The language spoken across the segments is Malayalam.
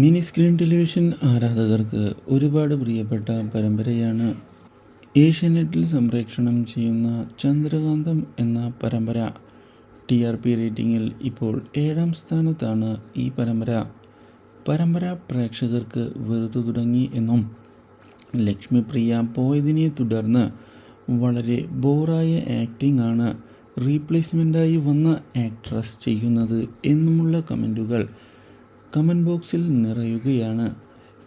മിനി സ്ക്രീൻ ടെലിവിഷൻ ആരാധകർക്ക് ഒരുപാട് പ്രിയപ്പെട്ട പരമ്പരയാണ് ഏഷ്യാനെറ്റിൽ സംപ്രേക്ഷണം ചെയ്യുന്ന ചന്ദ്രകാന്തം എന്ന പരമ്പര. ടി ആർ പി റേറ്റിംഗിൽ ഇപ്പോൾ ഏഴാം സ്ഥാനത്താണ് ഈ പരമ്പര. പരമ്പര പ്രേക്ഷകർക്ക് വെറുതെ തുടങ്ങി എന്നും ലക്ഷ്മിപ്രിയ പോയതിനെ തുടർന്ന് വളരെ ബോറായ ആക്ടിംഗ് ആണ് റീപ്ലേസ്മെന്റായി വന്ന ആക്ട്രസ് ചെയ്യുന്നത് എന്നുമുള്ള കമന്റുകൾ കമന്റ് ബോക്സിൽ നിറയുകയാണ്.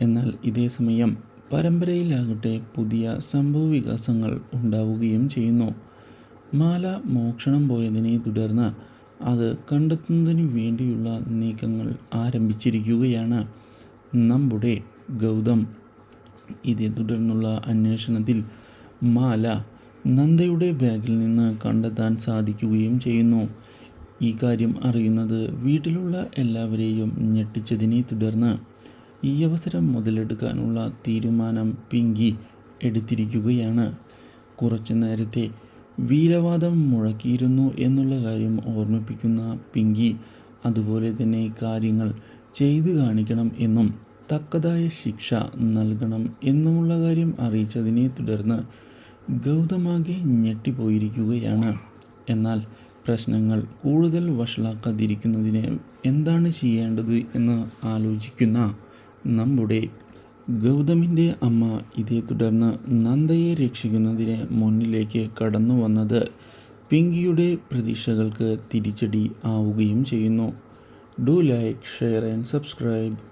എന്നാൽ ഇതേ സമയം പരമ്പരയിലാകട്ടെ പുതിയ സംഭവ വികാസങ്ങൾ ഉണ്ടാവുകയും ചെയ്യുന്നു. മാല മോക്ഷണം പോയതിനെ തുടർന്ന് അത് കണ്ടെത്തുന്നതിന് വേണ്ടിയുള്ള നീക്കങ്ങൾ ആരംഭിച്ചിരിക്കുകയാണ്. നമ്മുടെ ഗൗതം. ഇതേ തുടർന്നുള്ള അന്വേഷണത്തിൽ മാല നന്ദയുടെ ബാഗിൽ നിന്ന് കണ്ടെത്താൻ സാധിക്കുകയും ചെയ്യുന്നു. ഈ കാര്യം അറിയുന്നത് വീട്ടിലുള്ള എല്ലാവരെയും ഞെട്ടിച്ചതിനെ തുടർന്ന് ഈ അവസരം മുതലെടുക്കാനുള്ള തീരുമാനം പിങ്കി എടുത്തിരിക്കുകയാണ്. കുറച്ചു നേരത്തെ വീരവാദം മുഴക്കിയിരുന്നു എന്നുള്ള കാര്യം ഓർമ്മിപ്പിക്കുന്ന പിങ്കി അതുപോലെ തന്നെ കാര്യങ്ങൾ ചെയ്തു കാണിക്കണം എന്നും തക്കതായ ശിക്ഷ നൽകണം എന്നുമുള്ള കാര്യം അറിയിച്ചതിനെ തുടർന്ന് ഗൗതമാകെ ഞെട്ടിപ്പോയിരിക്കുകയാണ്. എന്നാൽ പ്രശ്നങ്ങൾ കൂടുതൽ വഷളാക്കാതിരിക്കുന്നതിന് എന്താണ് ചെയ്യേണ്ടത് എന്ന് ആലോചിക്കുന്ന നമ്മുടെ ഗൗതമിന്റെ അമ്മ ഇതേ തുടർന്ന് നന്ദയെ രക്ഷിക്കുന്നതിന് മുന്നിലേക്ക് കടന്നു വന്നത് പിങ്കിയുടെ പ്രതീക്ഷകൾക്ക് തിരിച്ചടി ആവുകയും ചെയ്യുന്നു. Do like share and subscribe.